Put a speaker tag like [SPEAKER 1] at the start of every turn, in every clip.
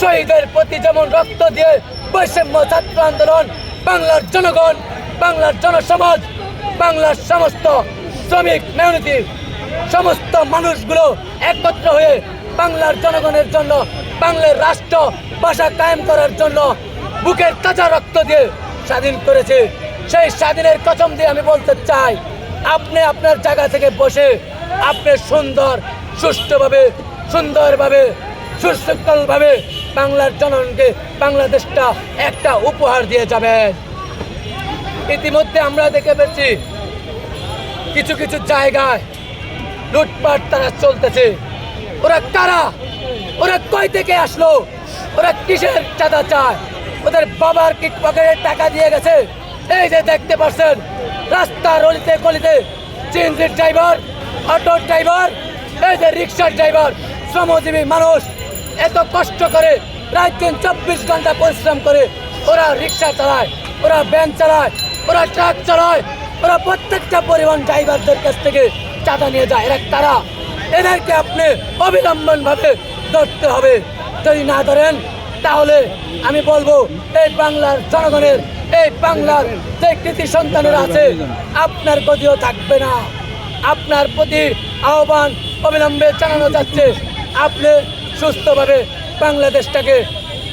[SPEAKER 1] শহীদের প্রতি যেমন রক্ত দিয়ে বৈষম্য ছাত্র আন্দোলন, বাংলার জনগণ, বাংলার জনসমাজ, বাংলার সমস্ত শ্রমিক, মেহনতি, সমস্ত মানুষগুলো একত্র হয়ে বাংলার জনগণের জন্য, বাংলার রাষ্ট্র ভাষা কায়েম করার জন্য বুকের তাজা রক্ত দিয়ে স্বাধীন করেছে। সেই স্বাধীনের কসম দিয়ে আমি বলতে চাই, আপনি আপনার জায়গা থেকে বসে আপনি সুন্দর, সুষ্ঠুভাবে, সুন্দরভাবে সুশৃঙ্খলভাবে বাংলার জনগণকে বাংলাদেশটা একটা উপহার দিয়ে যাবেন ইতিমধ্যে আমরা দেখে পেয়েছি, কিছু কিছু জায়গায় লুটপাট তারা চলতেছে। ওরা কারা? ওরা কই থেকে আসলো? ওরা কিসের চাঁদা চায়? ওদের বাবার কিট পকেটে টাকা দিয়ে গেছে? এই যে দেখতে পাচ্ছেন, রাস্তার অলিতে গলিতে চিনজির ড্রাইভার, অটো ড্রাইভার, এই যে রিক্সার ড্রাইভার, শ্রমজীবী মানুষ এত কষ্ট করে, প্রায় তিন চব্বিশ ঘণ্টা পরিশ্রম করে ওরা রিক্সা চালায়, ওরা ভ্যান চালায়, ওরা ট্রাক চালায়, ওরা প্রত্যেকটা পরিবহন ড্রাইভারদের কাছ থেকে চাঁদা নিয়ে যায়। এরা তারা এদেরকে আপনি অবিলম্বন ভাবে ধরতে হবে। যদি না ধরেন, তাহলে আমি বলব, এই বাংলার জনগণের, এই বাংলার যে কৃতি সন্তানেরা আছে, আপনার গতিও থাকবে না। আপনার প্রতি আহ্বান অবিলম্বে জানানো যাচ্ছে। আপনি সুস্থভাবে বাংলাদেশটাকে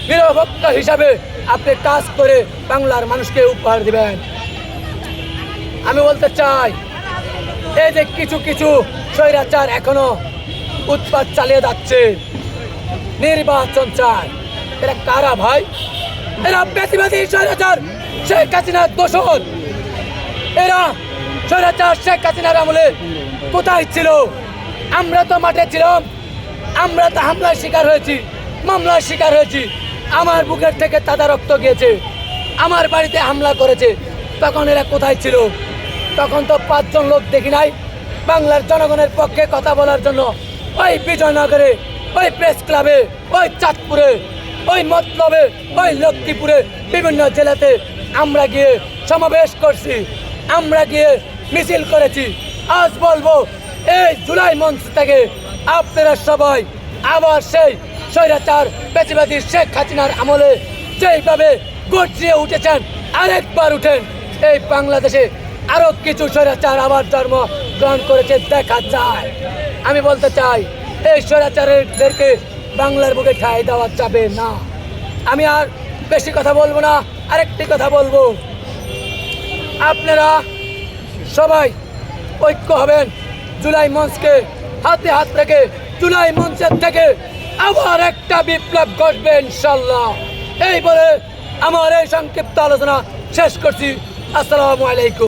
[SPEAKER 1] নিরপেক্ষ হিসাবে আপনি কাজ করে বাংলার মানুষকে উপহার দিবেন। আমি বলতে চাই, এই যে কিছু কিছু স্বৈরাচার এখনও উৎপাদ চালিয়ে যাচ্ছে, নির্বাচন চায়। এরা কারা ভাই? এরা বেশিবাদী স্বৈরাচার শেখ হাসিনার দোষর। এরা স্বৈরাচার শেখ হাসিনার আমলে কোথায় ছিল? আমরা তো মাঠে ছিলাম আমরা তো হামলার শিকার হয়েছি, মামলার শিকার হয়েছি। আমার বুকের থেকে তাজা রক্ত গিয়েছে। আমার বাড়িতে হামলা করেছে। তখন এরা কোথায় ছিল? তখন তো পাঁচজন লোক দেখি নাই। বাংলার জনগণের পক্ষে কথা বলার জন্য ওই বিজয়নগরে, ওই প্রেস ক্লাবে, ওই চাঁদপুরে, ওই মতলবে, ওই লক্ষ্মীপুরে বিভিন্ন জেলাতে আমরা গিয়ে সমাবেশ করছি। আমরা গিয়ে মিছিল করেছি। আজ বলব, এই জুলাই মঞ্চ থেকে আপনারা সবাই আবার সেই স্বৈরাচার বেচিবাদী শেখ হাসিনার আমলে যেইভাবে গর্জিয়ে উঠেছেন, আরেকবার উঠেন, এই বাংলাদেশে আরও কিছু স্বৈরাচার আবার জন্ম গ্রহণ করেছে, দেখা যায়। আমি বলতে চাই, এই স্বৈরাচারদেরকে বাংলার বুকে ঠাই দেওয়া যাবে না। আমি আর বেশি কথা বলব না, আরেকটি কথা বলব। আপনারা সবাই ঐক্য হবেন, জুলাই মঞ্চকে হাতে হাত রেখে জুলাই মঞ্চের থেকে আবার একটা বিপ্লব ঘটবে ইনশাল্লাহ এই বলে আমার এই সংক্ষিপ্ত আলোচনা শেষ করছি। আসসালামু আলাইকুম।